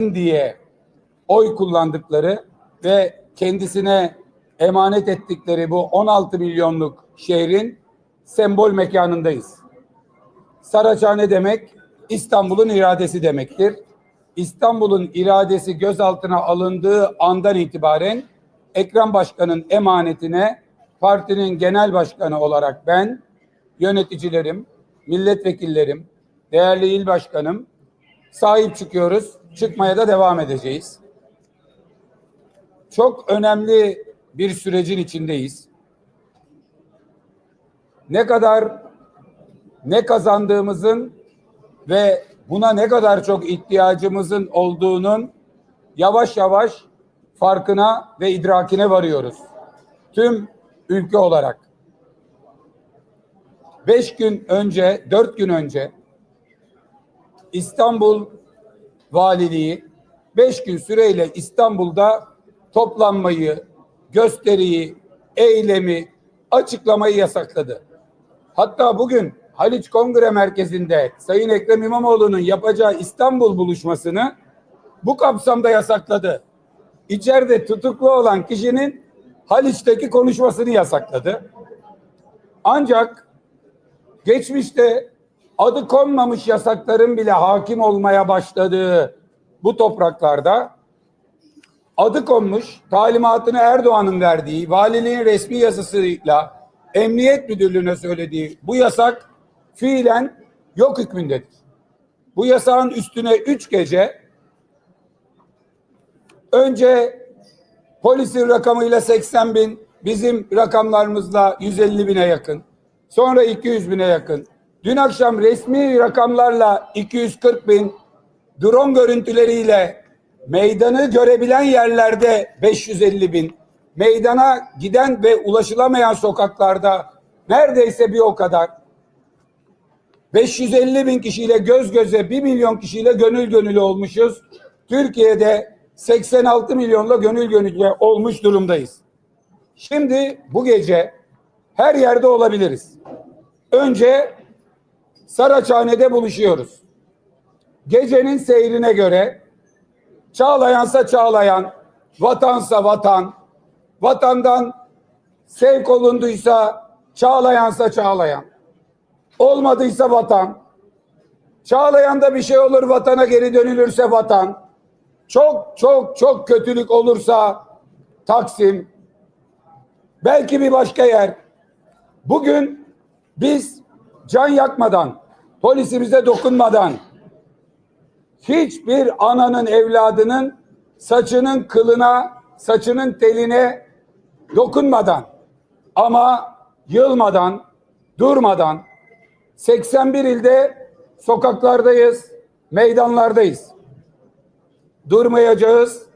diye oy kullandıkları ve kendisine emanet ettikleri bu 16 milyonluk şehrin sembol mekanındayız. Saraçhane demek İstanbul'un iradesi demektir. İstanbul'un iradesi gözaltına alındığı andan itibaren Ekrem Başkan'ın emanetine partinin genel başkanı olarak ben, yöneticilerim, milletvekillerim, değerli il başkanım sahip çıkıyoruz. Çıkmaya da devam edeceğiz. Çok önemli bir sürecin içindeyiz. Ne kadar ne kazandığımızın ve buna ne kadar çok ihtiyacımızın olduğunun yavaş yavaş farkına ve idrakine varıyoruz. Tüm ülke olarak. Beş gün önce, dört gün önce İstanbul Valiliği beş gün süreyle İstanbul'da toplanmayı, gösteriyi, eylemi, açıklamayı yasakladı. Hatta bugün Haliç Kongre Merkezi'nde Sayın Ekrem İmamoğlu'nun yapacağı İstanbul buluşmasını bu kapsamda yasakladı. İçeride tutuklu olan kişinin Haliç'teki konuşmasını yasakladı. Ancak geçmişte adı konmamış yasakların bile hakim olmaya başladığı bu topraklarda adı konmuş talimatını Erdoğan'ın verdiği valiliğin resmi yazısıyla emniyet müdürlüğüne söylediği bu yasak fiilen yok hükmündedir. Bu yasağın üstüne üç gece önce polisin rakamıyla 80 bin bizim rakamlarımızla 150 bine yakın sonra 200 bine yakın dün akşam resmi rakamlarla 240 bin drone görüntüleriyle meydanı görebilen yerlerde 550 bin, meydana giden ve ulaşılamayan sokaklarda neredeyse bir o kadar. 550 bin kişiyle göz göze 1 milyon kişiyle gönül gönüle olmuşuz. Türkiye'de 86 milyonla gönül gönüle olmuş durumdayız. Şimdi bu gece her yerde olabiliriz. Önce Saraçhane'de buluşuyoruz. Gecenin seyrine göre Çağlayansa çağlayan, vatansa vatan, vatandan sevk olunduysa çağlayansa çağlayan, olmadıysa vatan, çağlayanda bir şey olur vatana geri dönülürse vatan, çok çok çok kötülük olursa Taksim, belki bir başka yer. Bugün biz can yakmadan, polisimize dokunmadan, hiçbir ananın evladının saçının kılına, saçının teline dokunmadan ama yılmadan, durmadan 81 ilde sokaklardayız, meydanlardayız. Durmayacağız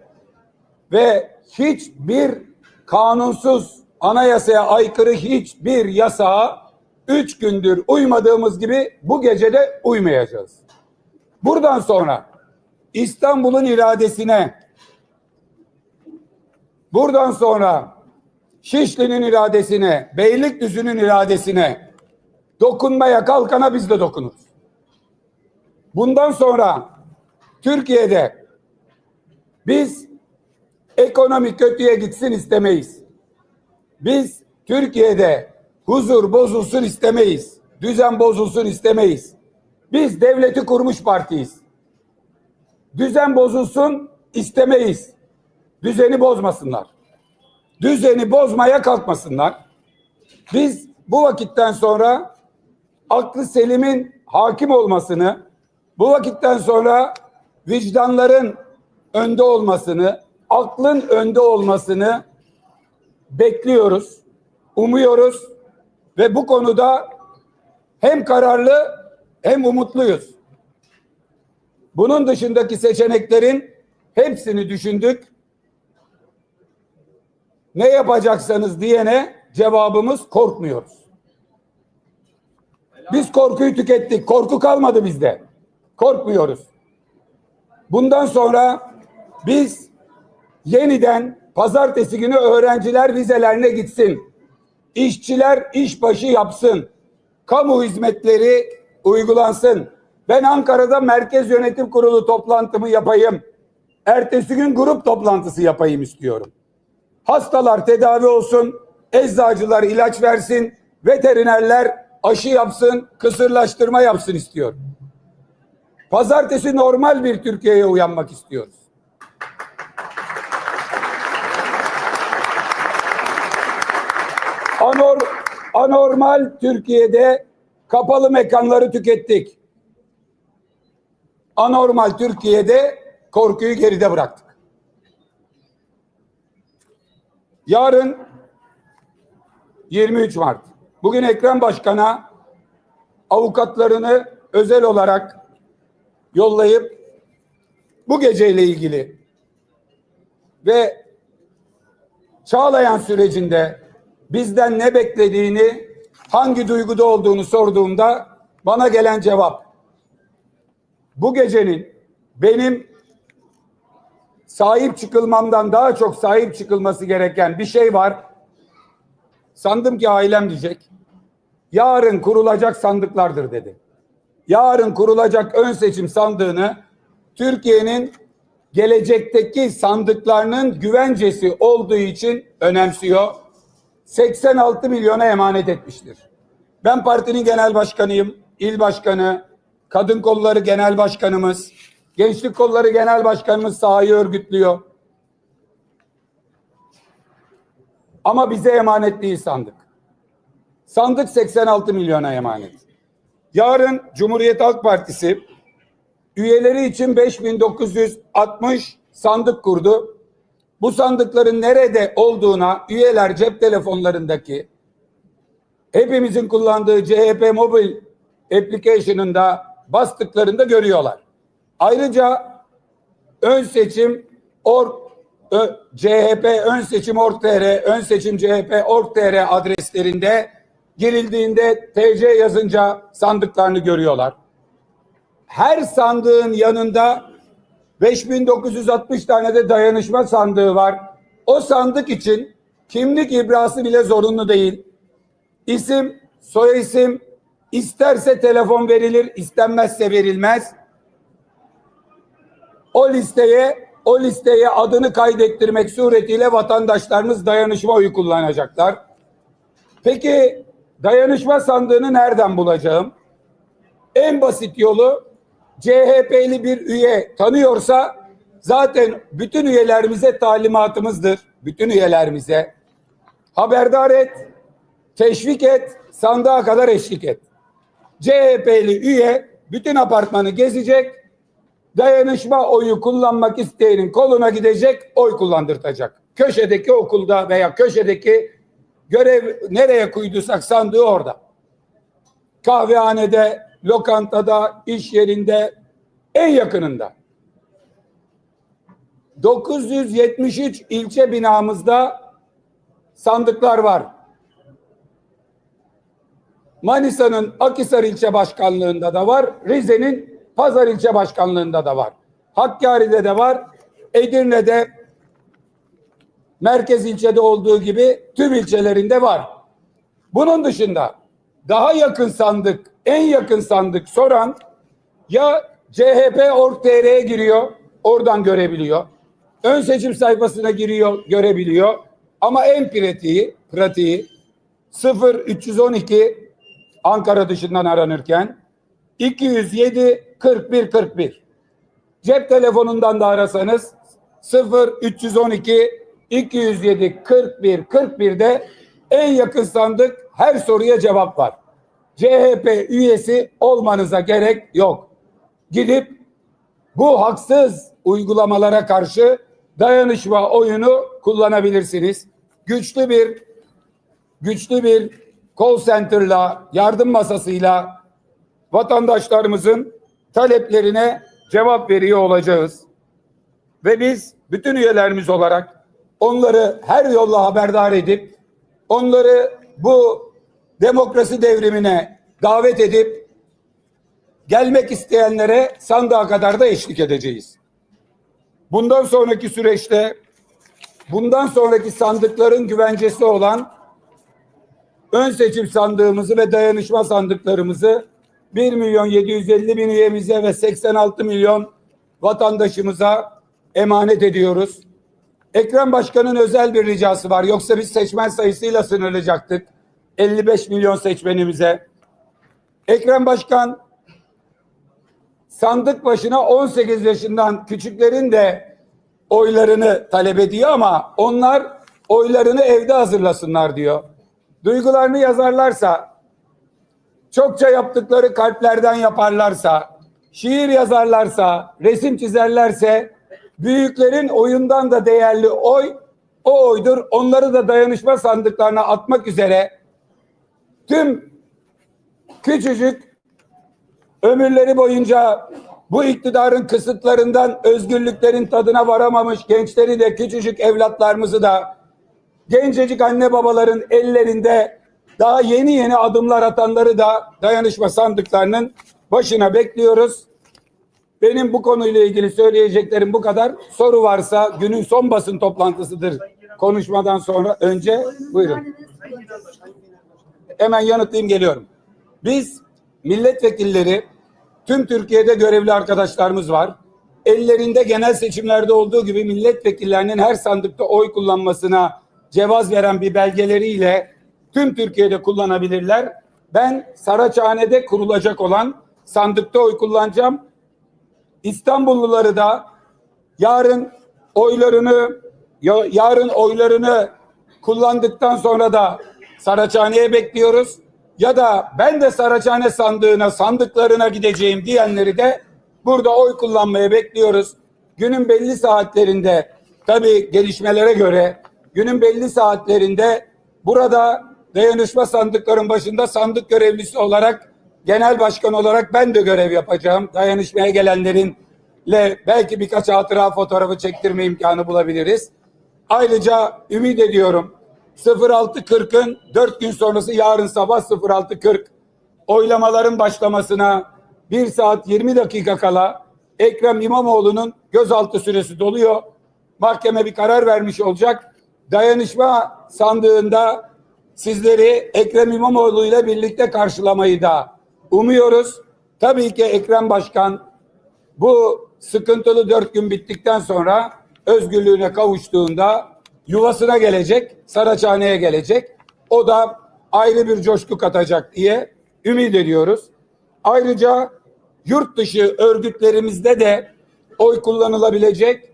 ve hiçbir kanunsuz anayasaya aykırı hiçbir yasağa üç gündür uymadığımız gibi bu gece de uymayacağız. Buradan sonra İstanbul'un iradesine, buradan sonra Şişli'nin iradesine, Beylikdüzü'nün iradesine dokunmaya kalkana biz de dokunuruz. Bundan sonra Türkiye'de biz ekonomi kötüye gitsin istemeyiz. Biz Türkiye'de huzur bozulsun istemeyiz. Düzen bozulsun istemeyiz. Biz devleti kurmuş partiyiz. Düzen bozulsun istemeyiz. Düzeni bozmasınlar. Düzeni bozmaya kalkmasınlar. Biz bu vakitten sonra aklı selimin hakim olmasını, bu vakitten sonra vicdanların önde olmasını, aklın önde olmasını bekliyoruz, umuyoruz ve bu konuda hem kararlı hem umutluyuz. Bunun dışındaki seçeneklerin hepsini düşündük. Ne yapacaksanız diyene cevabımız korkmuyoruz. Biz korkuyu tükettik. Korku kalmadı bizde. Korkmuyoruz. Bundan sonra biz yeniden pazartesi günü öğrenciler vizelerine gitsin. İşçiler işbaşı yapsın. Kamu hizmetleri uygulansın. Ben Ankara'da Merkez Yönetim Kurulu toplantımı yapayım. Ertesi gün grup toplantısı yapayım istiyorum. Hastalar tedavi olsun, eczacılar ilaç versin, veterinerler aşı yapsın, kısırlaştırma yapsın istiyorum. Pazartesi normal bir Türkiye'ye uyanmak istiyoruz. Anormal Türkiye'de kapalı mekanları tükettik. Anormal Türkiye'de korkuyu geride bıraktık. Yarın 23 Mart. Bugün Ekrem Başkan'a avukatlarını özel olarak yollayıp bu geceyle ilgili ve Çağlayan sürecinde bizden ne beklediğini, hangi duyguda olduğunu sorduğumda bana gelen cevap bu gecenin benim sahip çıkılmamdan daha çok sahip çıkılması gereken bir şey var. Sandım ki ailem diyecek. Yarın kurulacak sandıklardır dedi. Yarın kurulacak ön seçim sandığını Türkiye'nin gelecekteki sandıklarının güvencesi olduğu için önemsiyor. 86 milyona emanet etmiştir. Ben partinin genel başkanıyım, il başkanı, kadın kolları genel başkanımız, gençlik kolları genel başkanımız sahayı örgütlüyor. Ama bize emanet değil sandık. Sandık 86 milyona emanet. Yarın Cumhuriyet Halk Partisi üyeleri için 5960 sandık kurdu. Bu sandıkların nerede olduğuna üyeler cep telefonlarındaki hepimizin kullandığı CHP mobil application'ında bastıklarında görüyorlar. Ayrıca ön seçim org Ö, CHP ön seçim org.tr, ön seçim CHP org.tr adreslerinde girildiğinde TC yazınca sandıklarını görüyorlar. Her sandığın yanında 5960 tane de dayanışma sandığı var. O sandık için kimlik ibrası bile zorunlu değil. İsim, soy isim, isterse telefon verilir, istenmezse verilmez. O listeye, o listeye adını kaydettirmek suretiyle vatandaşlarımız dayanışma oyu kullanacaklar. Peki dayanışma sandığını nereden bulacağım? En basit yolu CHP'li bir üye tanıyorsa zaten bütün üyelerimize talimatımızdır. Bütün üyelerimize haberdar et, teşvik et, sandığa kadar eşlik et. CHP'li üye bütün apartmanı gezecek, dayanışma oyu kullanmak isteyenin koluna gidecek, oy kullandırtacak. Köşedeki okulda veya köşedeki görev nereye koyduysak sandığı orada. Kahvehanede, lokantada, iş yerinde, en yakınında. 973 ilçe binamızda sandıklar var. Manisa'nın Akhisar ilçe başkanlığında da var. Rize'nin Pazar ilçe başkanlığında da var. Hakkari'de de var. Edirne'de merkez ilçede olduğu gibi tüm ilçelerinde var. Bunun dışında daha yakın sandık, en yakın sandık soran ya CHP org.tr'ye giriyor, oradan görebiliyor. Ön seçim sayfasına giriyor, görebiliyor. Ama en pratiği, pratiği 0 312 Ankara dışından aranırken 207 41 41. Cep telefonundan da arasanız 0 312 207 41 41'de en yakın sandık her soruya cevap var. CHP üyesi olmanıza gerek yok. Gidip bu haksız uygulamalara karşı dayanışma oyunu kullanabilirsiniz. Güçlü bir güçlü bir call center'la, yardım masasıyla vatandaşlarımızın taleplerine cevap veriyor olacağız. Ve biz bütün üyelerimiz olarak onları her yolla haberdar edip onları bu demokrasi devrimine davet edip gelmek isteyenlere sandığa kadar da eşlik edeceğiz. Bundan sonraki süreçte bundan sonraki sandıkların güvencesi olan ön seçim sandığımızı ve dayanışma sandıklarımızı 1 milyon 750 bin üyemize ve 86 milyon vatandaşımıza emanet ediyoruz. Ekrem Başkan'ın özel bir ricası var. Yoksa biz seçmen sayısıyla sınırlayacaktık. 55 milyon seçmenimize. Ekrem Başkan sandık başına 18 yaşından küçüklerin de oylarını talep ediyor ama onlar oylarını evde hazırlasınlar diyor. Duygularını yazarlarsa, çokça yaptıkları kalplerden yaparlarsa, şiir yazarlarsa, resim çizerlerse büyüklerin oyundan da değerli oy o oydur. Onları da dayanışma sandıklarına atmak üzere tüm küçücük ömürleri boyunca bu iktidarın kısıtlarından özgürlüklerin tadına varamamış gençleri de küçücük evlatlarımızı da gencecik anne babaların ellerinde daha yeni yeni adımlar atanları da dayanışma sandıklarının başına bekliyoruz. Benim bu konuyla ilgili söyleyeceklerim bu kadar. Soru varsa günün son basın toplantısıdır. Konuşmadan sonra önce buyurun. Hemen yanıtlayayım geliyorum. Biz milletvekilleri tüm Türkiye'de görevli arkadaşlarımız var. Ellerinde genel seçimlerde olduğu gibi milletvekillerinin her sandıkta oy kullanmasına cevaz veren bir belgeleriyle tüm Türkiye'de kullanabilirler. Ben Saraçhane'de kurulacak olan sandıkta oy kullanacağım. İstanbulluları da yarın oylarını ya- yarın oylarını kullandıktan sonra da Saraçhane'ye bekliyoruz. Ya da ben de Saraçhane sandığına, sandıklarına gideceğim diyenleri de burada oy kullanmaya bekliyoruz. Günün belli saatlerinde tabii gelişmelere göre günün belli saatlerinde burada dayanışma sandıkların başında sandık görevlisi olarak genel başkan olarak ben de görev yapacağım. Dayanışmaya gelenlerinle belki birkaç hatıra fotoğrafı çektirme imkanı bulabiliriz. Ayrıca ümit ediyorum 06.40'ın 4 gün sonrası yarın sabah 06.40 oylamaların başlamasına 1 saat 20 dakika kala Ekrem İmamoğlu'nun gözaltı süresi doluyor. Mahkeme bir karar vermiş olacak. Dayanışma sandığında sizleri Ekrem İmamoğlu ile birlikte karşılamayı da umuyoruz. Tabii ki Ekrem Başkan bu sıkıntılı dört gün bittikten sonra özgürlüğüne kavuştuğunda yuvasına gelecek, Saraçhane'ye gelecek. O da ayrı bir coşku katacak diye ümit ediyoruz. Ayrıca yurt dışı örgütlerimizde de oy kullanılabilecek.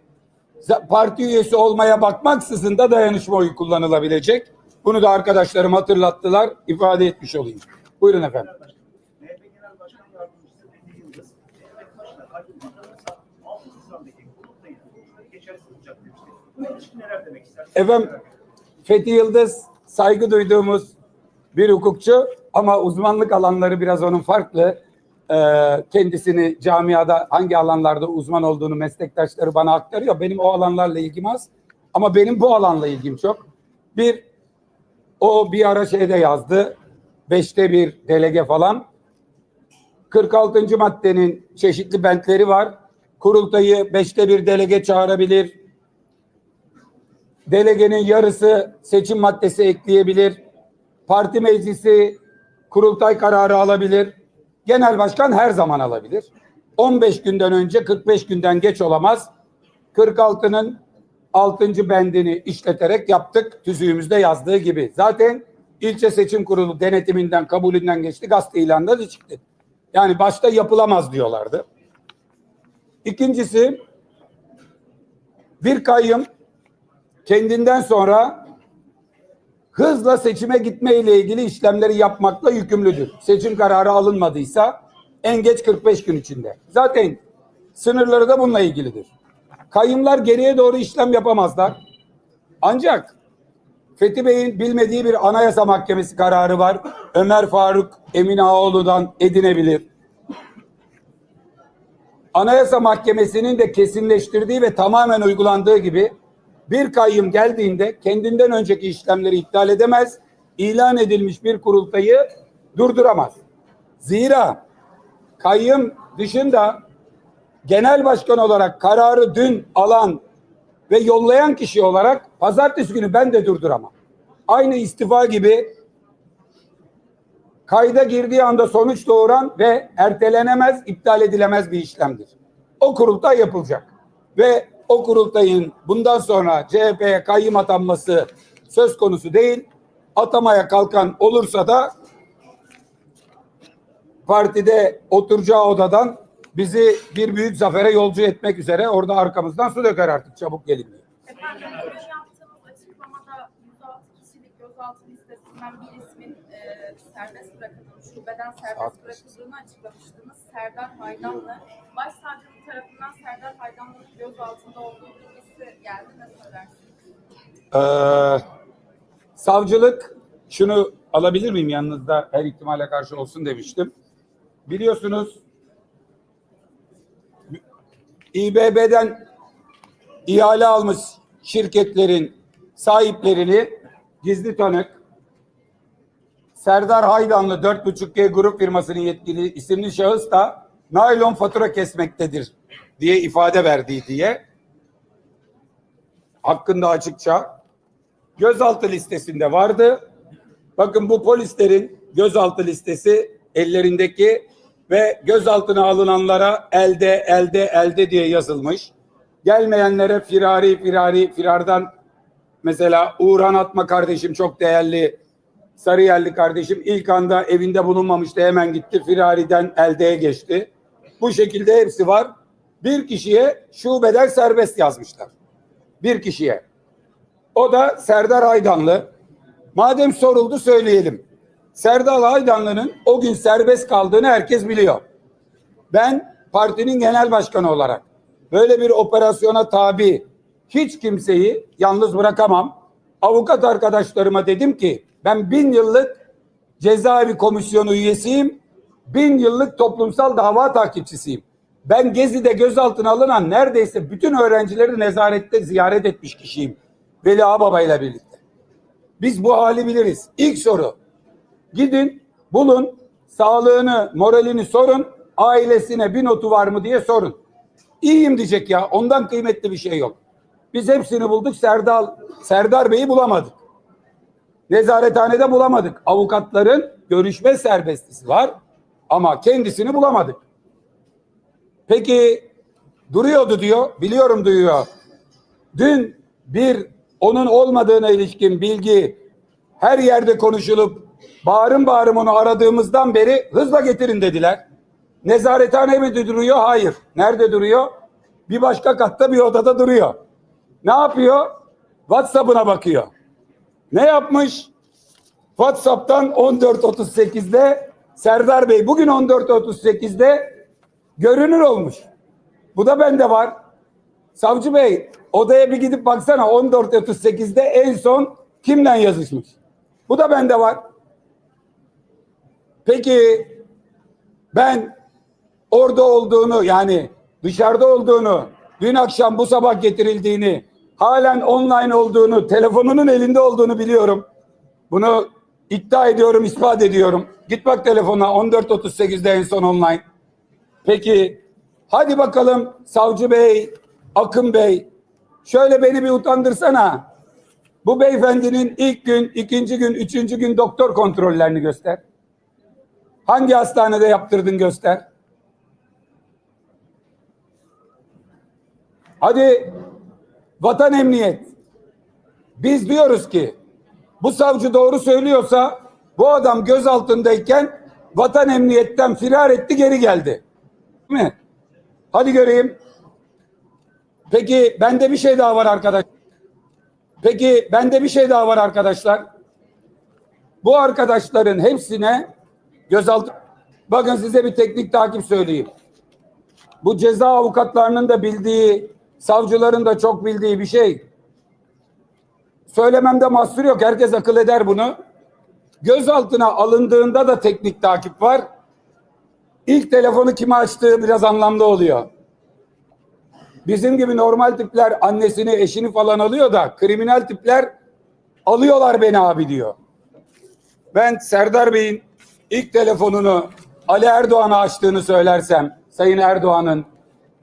Parti üyesi olmaya bakmaksızın da dayanışma oyu kullanılabilecek. Bunu da arkadaşlarım hatırlattılar, ifade etmiş olayım. Buyurun efendim. MHP Genel Başkan Yardımcısı Fethi Yıldız, devlet başına kayyum atanırsa altı Haziran'daki kurultayı sonuçları geçersiz olacak demişti. Bu ilişkin neler demek istersiniz? Efendim Fethi Yıldız saygı duyduğumuz bir hukukçu ama uzmanlık alanları biraz onun farklı. Ee, kendisini camiada hangi alanlarda uzman olduğunu meslektaşları bana aktarıyor. Benim o alanlarla ilgim az ama benim bu alanla ilgim çok. Bir, o bir ara şeyde yazdı. Beşte bir delege falan. 46. maddenin çeşitli bentleri var. Kurultayı beşte bir delege çağırabilir, delegenin yarısı seçim maddesi ekleyebilir. Parti meclisi kurultay kararı alabilir. Genel başkan her zaman alabilir. 15 günden önce 45 günden geç olamaz. 46'nın 6. bendini işleterek yaptık. Tüzüğümüzde yazdığı gibi. Zaten ilçe seçim kurulu denetiminden, kabulünden geçti. Gazete ilanında da çıktı. Yani başta yapılamaz diyorlardı. İkincisi bir kayyum kendinden sonra hızla seçime gitme ile ilgili işlemleri yapmakla yükümlüdür. Seçim kararı alınmadıysa en geç 45 gün içinde. Zaten sınırları da bununla ilgilidir. Kayyumlar geriye doğru işlem yapamazlar. Ancak Fethi Bey'in bilmediği bir anayasa mahkemesi kararı var. Ömer Faruk Emin Ağaoğlu'dan edinebilir. Anayasa Mahkemesi'nin de kesinleştirdiği ve tamamen uygulandığı gibi bir kayyum geldiğinde kendinden önceki işlemleri iptal edemez, ilan edilmiş bir kurultayı durduramaz. Zira kayyum dışında genel başkan olarak kararı dün alan ve yollayan kişi olarak pazartesi günü ben de durduramam. Aynı istifa gibi kayda girdiği anda sonuç doğuran ve ertelenemez, iptal edilemez bir işlemdir. O kurultay yapılacak ve o kurultayın bundan sonra CHP'ye kayyım atanması söz konusu değil. Atamaya kalkan olursa da partide oturacağı odadan bizi bir büyük zafere yolcu etmek üzere orada arkamızdan su döker artık çabuk gelin diye. Efendim bugün yaptığımız açıklamada 106 kişilik gözaltı listesinden bir ismin e, serbest bırakıldığını, şubeden serbest bırakıldığını açıklamıştınız. Serdar Haydanlı. Başsavcılık tarafından Serdar Haydanlı'nın gözaltında olduğu bilgisi geldi. Ne söylersiniz? Ee, savcılık şunu alabilir miyim yanınızda her ihtimale karşı olsun demiştim. Biliyorsunuz İBB'den ihale almış şirketlerin sahiplerini gizli tanık Serdar Haydanlı 4.5G grup firmasının yetkili isimli şahıs da naylon fatura kesmektedir diye ifade verdiği diye hakkında açıkça gözaltı listesinde vardı. Bakın bu polislerin gözaltı listesi ellerindeki ve gözaltına alınanlara elde elde elde diye yazılmış. Gelmeyenlere firari firari firardan mesela Uğurhan Atma kardeşim çok değerli Sarıyerli kardeşim ilk anda evinde bulunmamıştı hemen gitti firariden eldeye geçti. Bu şekilde hepsi var. Bir kişiye şubeden serbest yazmışlar. Bir kişiye. O da Serdar Aydanlı. Madem soruldu söyleyelim. Serdar Aydanlı'nın o gün serbest kaldığını herkes biliyor. Ben partinin genel başkanı olarak böyle bir operasyona tabi hiç kimseyi yalnız bırakamam. Avukat arkadaşlarıma dedim ki ben bin yıllık cezaevi komisyonu üyesiyim. Bin yıllık toplumsal dava takipçisiyim. Ben Gezi'de gözaltına alınan neredeyse bütün öğrencileri nezarette ziyaret etmiş kişiyim. Veli Ağbaba ile birlikte. Biz bu hali biliriz. İlk soru. Gidin, bulun, sağlığını, moralini sorun, ailesine bir notu var mı diye sorun. İyiyim diyecek ya. Ondan kıymetli bir şey yok. Biz hepsini bulduk. Serdar, Serdar Bey'i bulamadık. Nezarethanede bulamadık. Avukatların görüşme serbestisi var ama kendisini bulamadık. Peki duruyordu diyor. Biliyorum duyuyor. Dün bir onun olmadığına ilişkin bilgi her yerde konuşulup bağırım bağırım onu aradığımızdan beri hızla getirin dediler. Nezarethane mi duruyor? Hayır. Nerede duruyor? Bir başka katta bir odada duruyor. Ne yapıyor? WhatsApp'ına bakıyor. Ne yapmış? WhatsApp'tan 14.38'de Serdar Bey bugün 14.38'de görünür olmuş. Bu da bende var. Savcı Bey odaya bir gidip baksana 14.38'de en son kimden yazışmış? Bu da bende var. Peki ben orada olduğunu yani dışarıda olduğunu dün akşam bu sabah getirildiğini halen online olduğunu telefonunun elinde olduğunu biliyorum. Bunu iddia ediyorum ispat ediyorum. Git bak telefona 14.38'de en son online. Peki hadi bakalım savcı bey, Akın bey şöyle beni bir utandırsana. Bu beyefendinin ilk gün, ikinci gün, üçüncü gün doktor kontrollerini göster. Hangi hastanede yaptırdın göster. Hadi vatan emniyet. Biz diyoruz ki bu savcı doğru söylüyorsa bu adam gözaltındayken vatan emniyetten firar etti geri geldi. Mi? Hadi göreyim. Peki bende bir şey daha var arkadaş. Peki bende bir şey daha var arkadaşlar. Bu arkadaşların hepsine gözaltı bakın size bir teknik takip söyleyeyim. Bu ceza avukatlarının da bildiği, savcıların da çok bildiği bir şey. Söylememde mahsur yok. Herkes akıl eder bunu. Gözaltına alındığında da teknik takip var. İlk telefonu kime açtığı biraz anlamlı oluyor. Bizim gibi normal tipler annesini, eşini falan alıyor da kriminal tipler alıyorlar beni abi diyor. Ben Serdar Bey'in ilk telefonunu Ali Erdoğan'a açtığını söylersem, Sayın Erdoğan'ın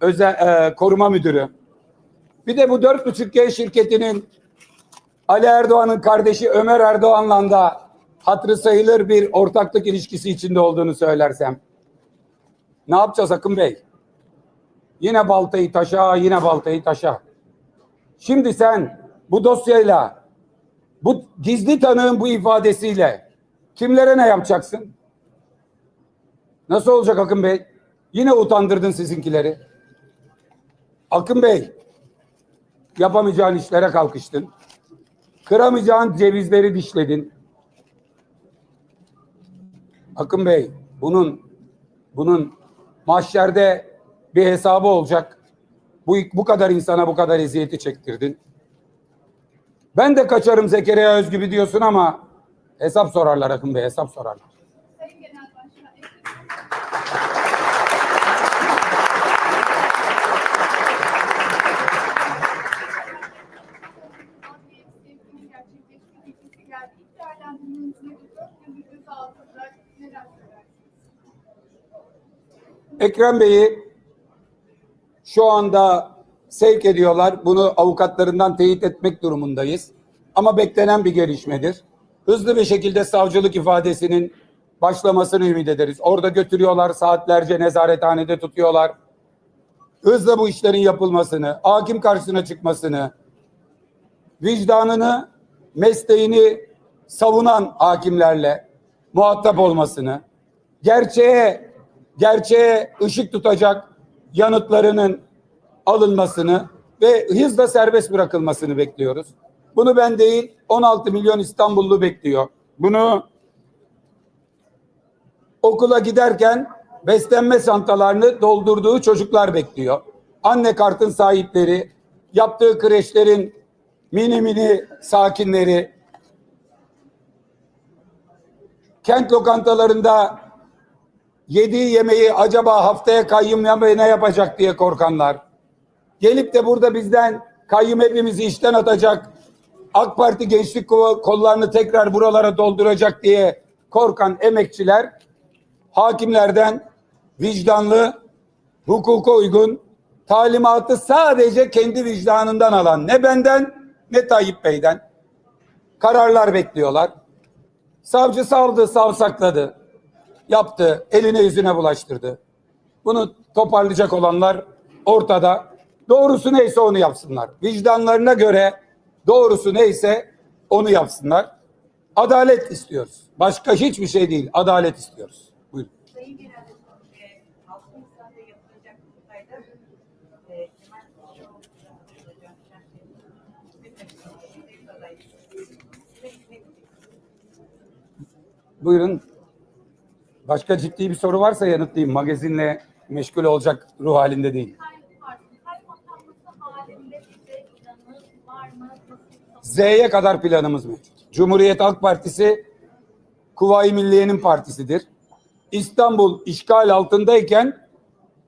özel e, koruma müdürü. Bir de bu 4.5G şirketinin Ali Erdoğan'ın kardeşi Ömer Erdoğan'la da hatırı sayılır bir ortaklık ilişkisi içinde olduğunu söylersem. Ne yapacağız Akın Bey? Yine baltayı taşa, yine baltayı taşa. Şimdi sen bu dosyayla, bu gizli tanığın bu ifadesiyle kimlere ne yapacaksın? Nasıl olacak Akın Bey? Yine utandırdın sizinkileri. Akın Bey, yapamayacağın işlere kalkıştın. Kıramayacağın cevizleri dişledin. Akın Bey, bunun bunun mahşerde bir hesabı olacak. Bu bu kadar insana bu kadar eziyeti çektirdin. Ben de kaçarım Zekeriya Özgübü diyorsun ama hesap sorarlar Akın Bey, hesap sorarlar. Sayın Genel Başkan, Adliye sevkini gerçekleştirdiği kişi geldi. İlk değerlendirmeniz nedir? Dört yıllık gözaltında neler söylersiniz? Ekrem Bey'i şu anda sevk ediyorlar. Bunu avukatlarından teyit etmek durumundayız. Ama beklenen bir gelişmedir. Hızlı bir şekilde savcılık ifadesinin başlamasını ümit ederiz. Orada götürüyorlar, saatlerce nezarethanede tutuyorlar. Hızla bu işlerin yapılmasını, hakim karşısına çıkmasını, vicdanını, mesleğini savunan hakimlerle muhatap olmasını, gerçeğe gerçeğe ışık tutacak yanıtlarının alınmasını ve hızla serbest bırakılmasını bekliyoruz. Bunu ben değil 16 milyon İstanbullu bekliyor. Bunu okula giderken beslenme santalarını doldurduğu çocuklar bekliyor. Anne kartın sahipleri, yaptığı kreşlerin mini mini sakinleri, kent lokantalarında yediği yemeği acaba haftaya kayyum ne yapacak diye korkanlar. Gelip de burada bizden kayyum hepimizi işten atacak. AK Parti gençlik kol- kollarını tekrar buralara dolduracak diye korkan emekçiler hakimlerden vicdanlı, hukuka uygun talimatı sadece kendi vicdanından alan ne benden ne Tayyip Bey'den kararlar bekliyorlar. Savcı savdı, savsakladı yaptı, eline yüzüne bulaştırdı. Bunu toparlayacak olanlar ortada. Doğrusu neyse onu yapsınlar. Vicdanlarına göre doğrusu neyse onu yapsınlar. Adalet istiyoruz. Başka hiçbir şey değil. Adalet istiyoruz. Buyurun. Sayın Genel e, e, Buyurun. Başka ciddi bir soru varsa yanıtlayayım. Magazinle meşgul olacak ruh halinde değil. Z'ye kadar planımız mevcut. Cumhuriyet Halk Partisi Kuvayi Milliye'nin partisidir. İstanbul işgal altındayken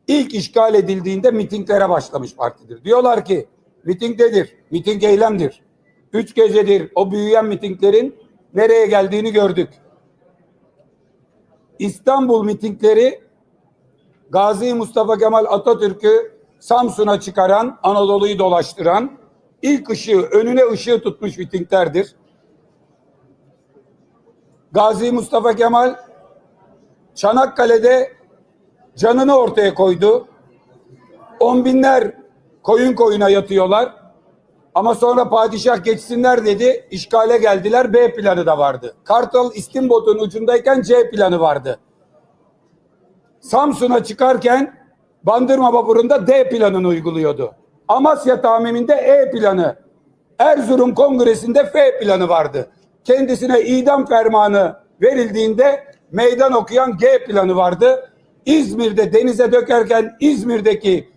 ilk işgal edildiğinde mitinglere başlamış partidir. Diyorlar ki mitingdedir, miting eylemdir. Üç gecedir o büyüyen mitinglerin nereye geldiğini gördük. İstanbul mitingleri Gazi Mustafa Kemal Atatürk'ü Samsun'a çıkaran, Anadolu'yu dolaştıran, ilk ışığı, önüne ışığı tutmuş mitinglerdir. Gazi Mustafa Kemal Çanakkale'de canını ortaya koydu. On binler koyun koyuna yatıyorlar. Ama sonra padişah geçsinler dedi. işgale geldiler. B planı da vardı. Kartal İstimbot'un ucundayken C planı vardı. Samsun'a çıkarken Bandırma vapurunda D planını uyguluyordu. Amasya tamiminde E planı. Erzurum Kongresi'nde F planı vardı. Kendisine idam fermanı verildiğinde meydan okuyan G planı vardı. İzmir'de denize dökerken İzmir'deki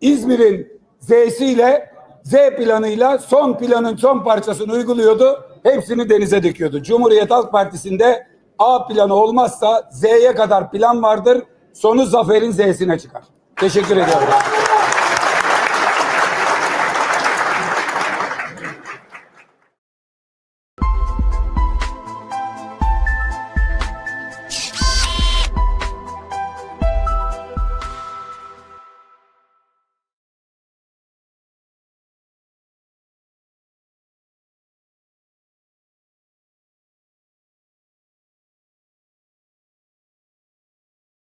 İzmir'in Z'siyle Z planıyla son planın son parçasını uyguluyordu. Hepsini denize döküyordu. Cumhuriyet Halk Partisi'nde A planı olmazsa Z'ye kadar plan vardır. Sonu zaferin Z'sine çıkar. Teşekkür ediyorum.